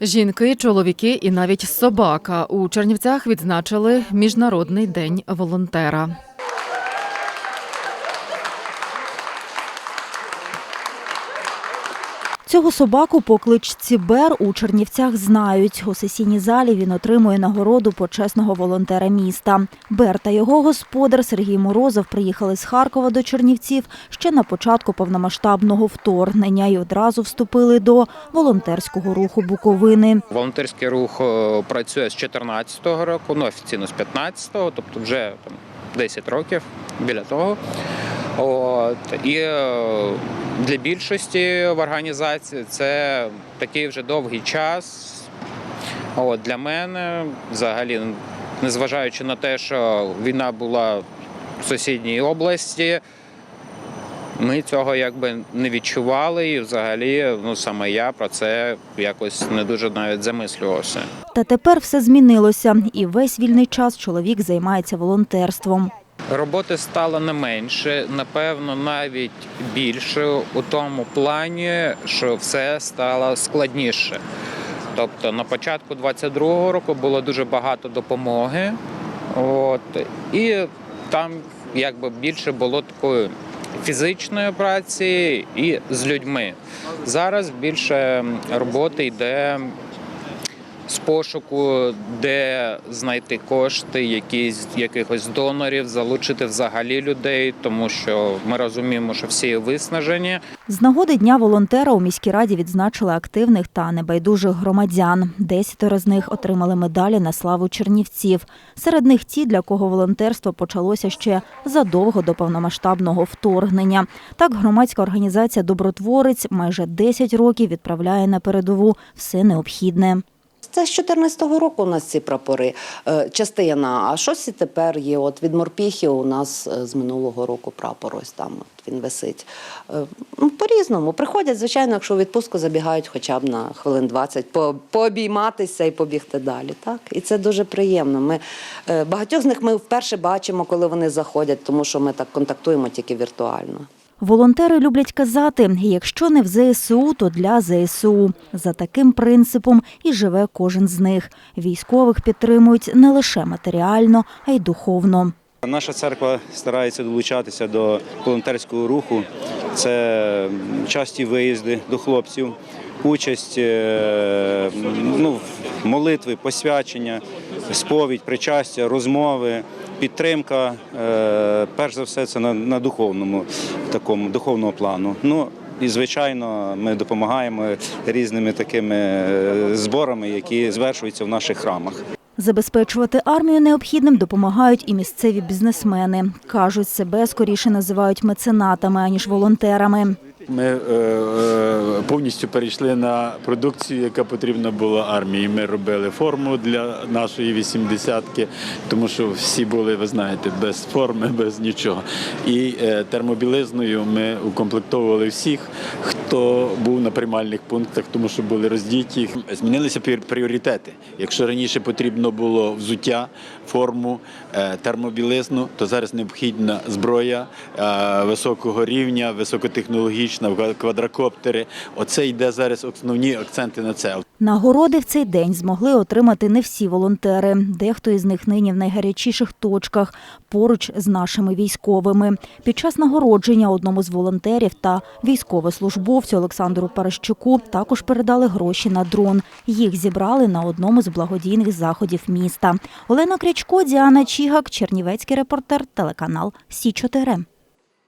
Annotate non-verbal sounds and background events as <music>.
Жінки, чоловіки і навіть собака у Чернівцях відзначили Міжнародний день волонтера. Цього собаку по кличці Бер у Чернівцях знають. У сесійній залі він отримує нагороду почесного волонтера міста. Бер та його господар Сергій Морозов приїхали з Харкова до Чернівців ще на початку повномасштабного вторгнення і одразу вступили до волонтерського руху Буковини. Волонтерський рух е, працює з 2014 року, ну офіційно з 15-го, тобто вже там 10 років біля того. От, і е, для більшості в організації це такий вже довгий час. От, для мене, взагалі, незважаючи на те, що війна була в сусідній області, ми цього якби не відчували, і взагалі, ну саме я про це якось не дуже навіть замислювався. Та тепер все змінилося, і весь вільний час чоловік займається волонтерством. Роботи стало не менше, напевно, навіть більше у тому плані, що все стало складніше. Тобто на початку 22-го року було дуже багато допомоги, от, і там якби більше було такої фізичної праці і з людьми. Зараз більше роботи йде з пошуку, де знайти кошти, якісь якихось донорів, залучити взагалі людей, тому що ми розуміємо, що всі виснажені. З нагоди Дня волонтера у міській раді відзначили активних та небайдужих громадян. Десятеро з них отримали медалі на славу чернівців. Серед них ті, для кого волонтерство почалося ще задовго до повномасштабного вторгнення. Так, громадська організація Добротворець майже 10 років відправляє на передову все необхідне. Це з 14-го року у нас ці прапори. Е, Частина, а щось і тепер є. От від морпіхи у нас е, з минулого року прапор ось там от він висить. Е, Ну, по-різному. Приходять, звичайно, якщо у відпустку забігають хоча б на хвилин 20, по, пообійматися і побігти далі. Так? І це дуже приємно. Ми, багатьох з них ми вперше бачимо, коли вони заходять, тому що ми так контактуємо тільки віртуально. Волонтери люблять казати: якщо не в ЗСУ, то для ЗСУ. За таким принципом і живе кожен з них. Військових підтримують не лише матеріально, а й духовно. Наша церква старається долучатися до волонтерського руху. Це часті виїзди до хлопців, участь е, ну, молитви, посвячення, сповідь, причастя, розмови, підтримка. Е, Перш за все, це на, духовному такому духовному плану. Ну і звичайно, ми допомагаємо різними такими е, зборами, які звершуються в наших храмах. Забезпечувати армію необхідним допомагають і місцеві бізнесмени. Кажуть, себе скоріше називають меценатами, аніж волонтерами. Ми е, е, повністю перейшли на продукцію, яка потрібна була армії. Ми робили форму для нашої вісімдесятки, тому що всі були, ви знаєте, без форми, <laughs> без нічого. І е, термобілизною ми укомплектовували всіх, хто був на приймальних пунктах, тому що були роздіті. Змінилися пріоритети. Якщо раніше потрібно було взуття, форму, термобілизну, то зараз необхідна зброя високого рівня, високотехнологічна, квадрокоптери. Оце йде зараз основні акценти на це. Нагороди в цей день змогли отримати не всі волонтери. Дехто із них нині в найгарячіших точках поруч з нашими військовими. Під час нагородження одному з волонтерів та військовослужбовцю Олександру Паращуку також передали гроші на дрон. Їх зібрали на одному з благодійних заходів міста. Олена Крячко, Діана Чігак, Чернівецький репортер, телеканал Сі 4